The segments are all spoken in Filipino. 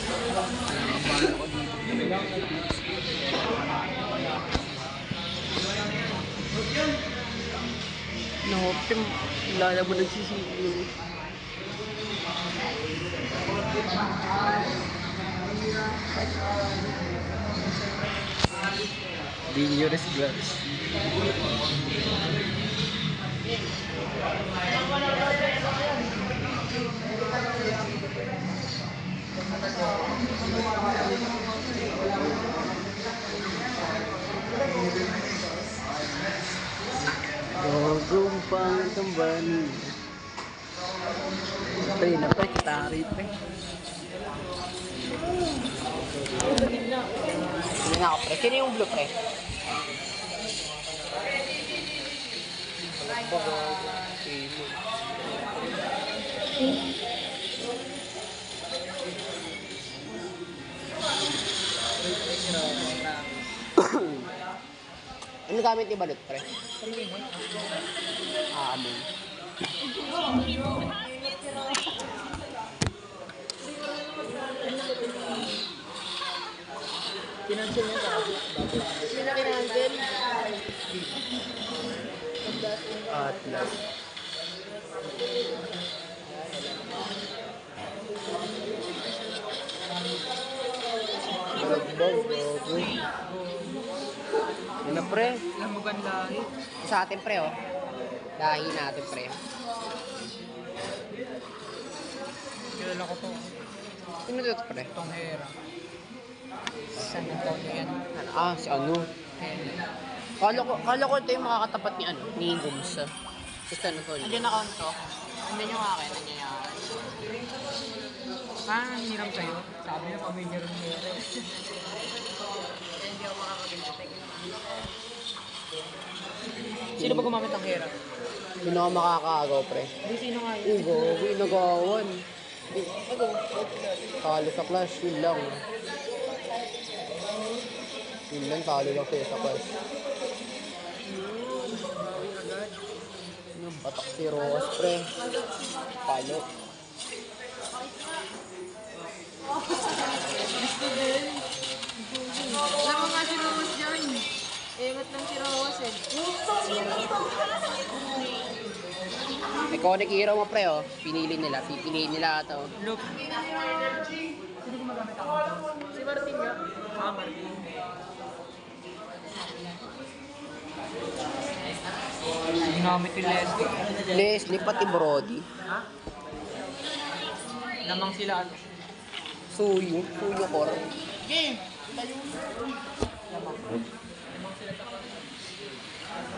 Bahala ko dito. No, Tim, lala mo nagsisipin. Dangerous pang tambani. Pre, na pre, kitari pre. Hindi na ako pre. Sino yung blue pre? ano gamit ni Balot pre? Ah, amon. Pinansel niya sa Sino na kinancel? Atlas. Bagbag, bago. Pre. Maganda eh. Sa atin pre oh. Dahi natin pre. Kilala ko to. Sino dito pre? Itong Hera. Saan ang tawag yan? Ano? Ah, si ano? Kala ko, kala ko ito yung makakatapat ni ano, ni Gums. Si San Antonio. Andiyan na to. Andiyan yung akin. Andiyan yung akin. Ah, hiram sa'yo. Sabi niya pamilya rin niya. Hindi ako makakaganda. Sino ba gumamit ng Hera? Sino ka makakaagaw pre? Hindi, sino nga yun? Ugo, ginagawan. Talo sa clash, yun lang. Yun lang, talo lang sa'yo sa clash. Ano, batak si Roas, pre. Palo. Lama nga si Rose dyan. Ingat lang si Rose eh. Iconic hero mo, pre, oh. Pinili nila. Pipiliin nila ito. Look. Sino gumagamit ako? Si Martin nga. Ah, Martin. Ginamit yung Leslie. Leslie, pati Brody. Ha? Namang sila ano? Suyo. Suyo kor. Game! Ay, wala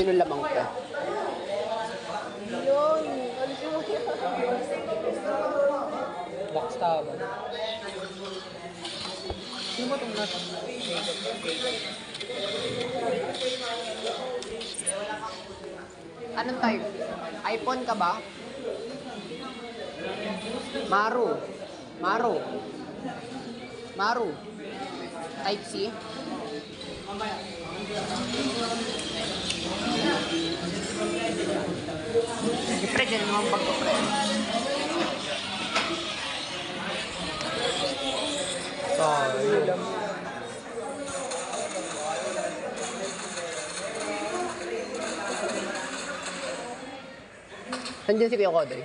Sino lamang ko? Yun. Backstabber. Sino ba itong nasa? Anong type? iPhone ka ba? Maru. Maru. Maru. Type C? Sige, pre, ganun naman bag ko, pre. Sorry. Nandiyan si Kuya Kodoy.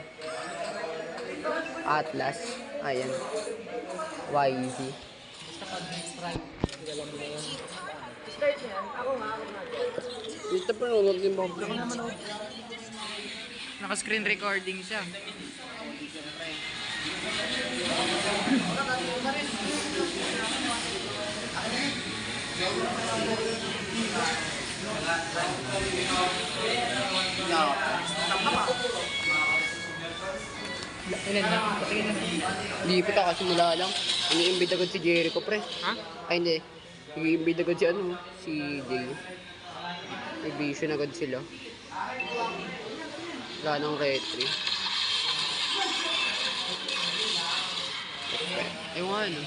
Atlas. Ayan. YZ. Start yan. Ako nga, ako nga. Dito pa nunod din ba? Naka-screen recording siya. Ilan na? Patingin na. Hindi pa kasi mula lang. Iniimbid agad si Jericho, pre. Ha? Ay, hindi. Iniimbid agad si ano, si Jay. May vision agad sila. Wala nang retry. Nga, ano.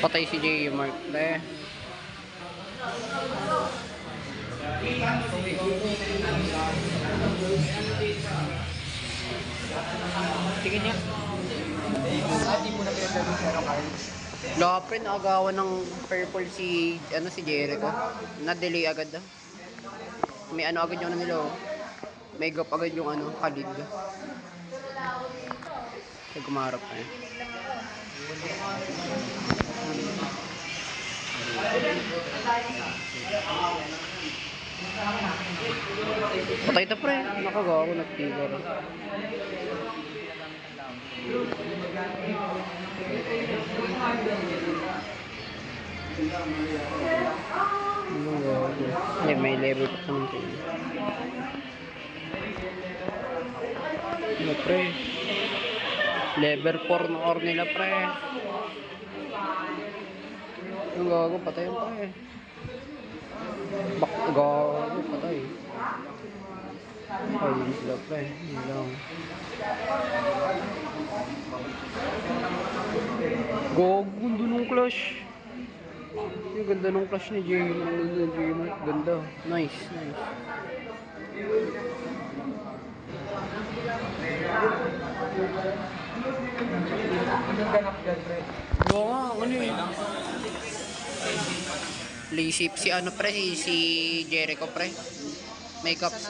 Patay si Jay Mark, pre. Tingin niya. Ah, di mo na. Wala pre, nakagawa ng purple si, ano, si Jericho. Na-delay agad ah. May ano agad yung ano nila oh. May gap agad yung ano, Khalid. Ay, kumarap na eh. Patay ta pre, nakagawa ko ko? Hindi, may level pa sa mga Ano pre? Level 4 na ore nila pre. Yung gago, patay yung pre. Bak, gago, patay. Ay, yun sila pre. Yun lang. Gago, ganda nung clash. Yung ganda nung clash ni Jay. Ni Jay Mark. Ganda. Nice, nice. Oo nga, ano yun? Laysip si ano pre, si, Jericho pre. Makeups.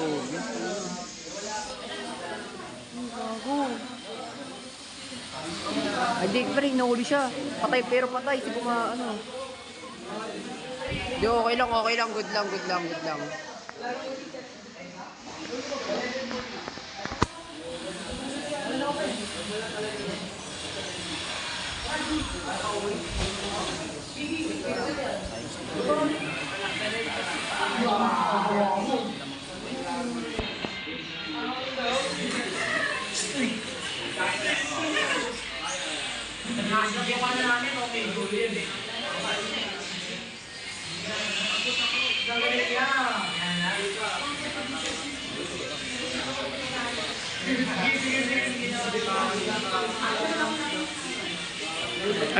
Yun. Gago. Ay, di pre, nahuli siya. Patay pero patay. Si Buma, ano. Di, okay lang, okay lang. Good lang, good lang, good lang.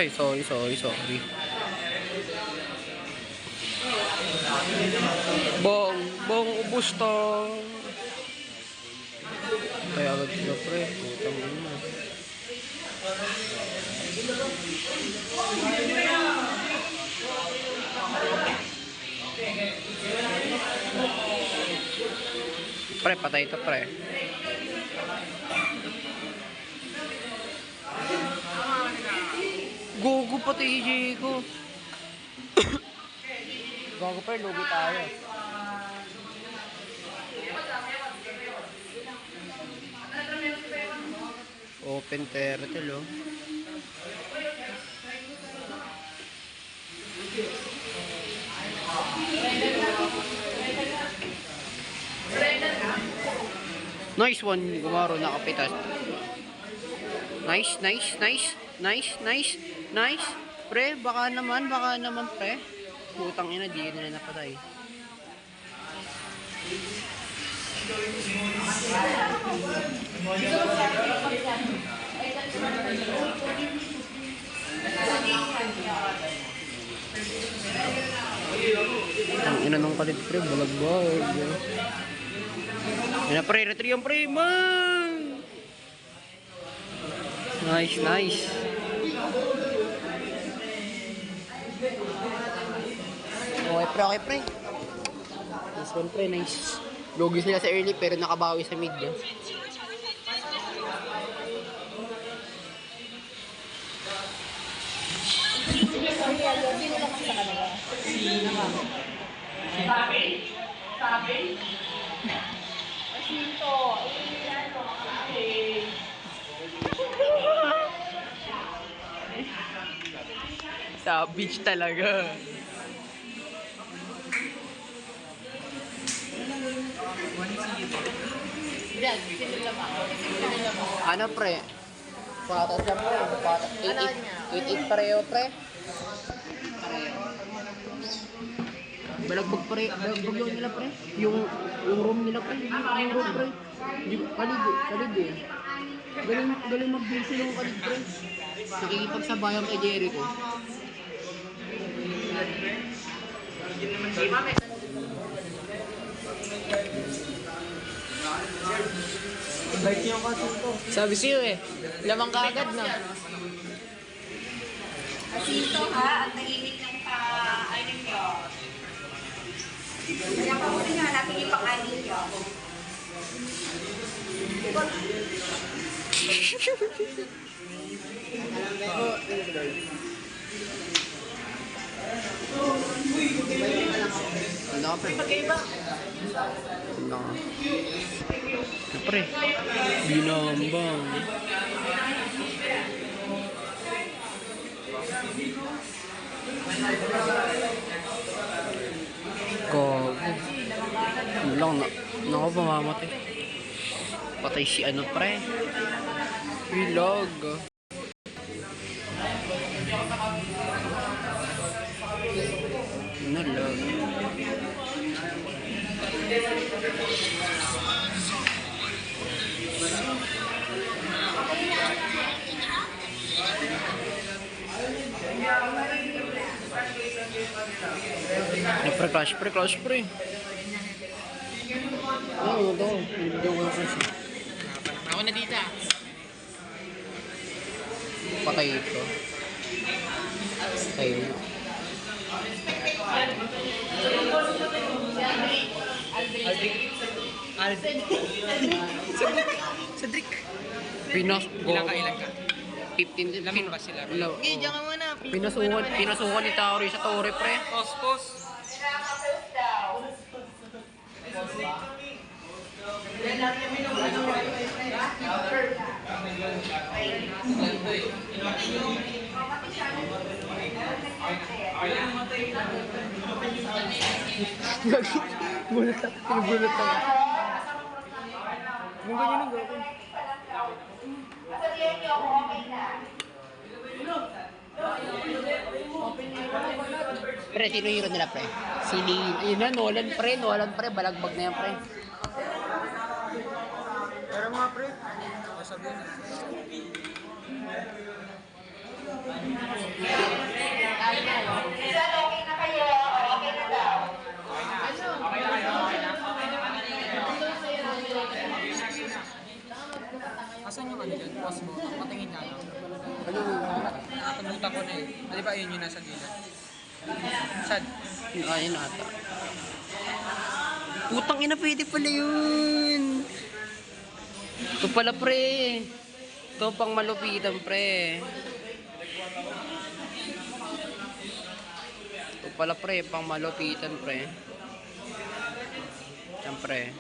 Ay, sorry, sorry, sorry. Bong, bong, ubus to. Agad sila pre. Putang ina. Pre, patay to pre. Gogo pati EJ ko. Gogo pa, lugi tayo. Open turtle, oh. Nice one, Gumaro, nakapitas. Nice, nice, nice, nice, nice, nice. Pre, baka naman, baka naman, pre. Putang ina, di nila napatay. Ang ina nung kalit, pre, balag-balag. Yan na, pre, retry ang pre, man! Nice, nice. Okay, pre, okay, pre. Nice one, pre, nice. Lugi sila sa early pero nakabawi sa mid. eh. Sa beach talaga. Ano pre? Patas yan pre. Patas. 8-8 pareho pre. Balagbag pre. Balagbag yun nila pre. Yung, yung room nila pre. Yung room pre. Yung kalig. Kalig eh. Galing, galing mag-busy yung kalig pre. Nakikipagsabayan kay Jericho. Kasi ito. Sabi sa'yo eh. Lamang ka agad na. Asinto ha, ang tahimik ng pa-ainin nyo. Kaya pa muna nyo, hanapin yung pang-ainin nyo. Ano ka pre? Ano ka? Ano pre? Binambang. Gago. Yun lang, na, nako pamamatay. Patay si ano pre. Ilog. Nalag. Ay, pre, crush, pre, crush, pre. Oo, ito. Hindi ko na crush. Ako na dito. Patay ito. Patay mo. Alvin. Cedric. Pinas... Ilan ka, ilan ka? 15 din. Lamang ba sila? Lo- Okay, diyan ka muna. Pinasukan, pinasukan ni Tauri sa Torre, pre. Pause, pause. Gulat na. Pinugulat na. Kung ganyan ang gawin. Pre, sino hero nila, pre? Si Lee. Ayun na, Nolan, pre. Nolan, pre. Balagbag na yan, pre. Pero mga pre. Sasabihin na. Asan yung ano dyan? Pause mo. Patingin nga lang. Ano? Nakatabutan ko na eh. Ah, Di ba yun yung nasa gilid? Sad. Ayun ata. Putang ina, pwede pala yun. Ito pala, pre. Ito pang malupitan, pre. Ito pala, pre. Pang malupitan, pre. Siyempre.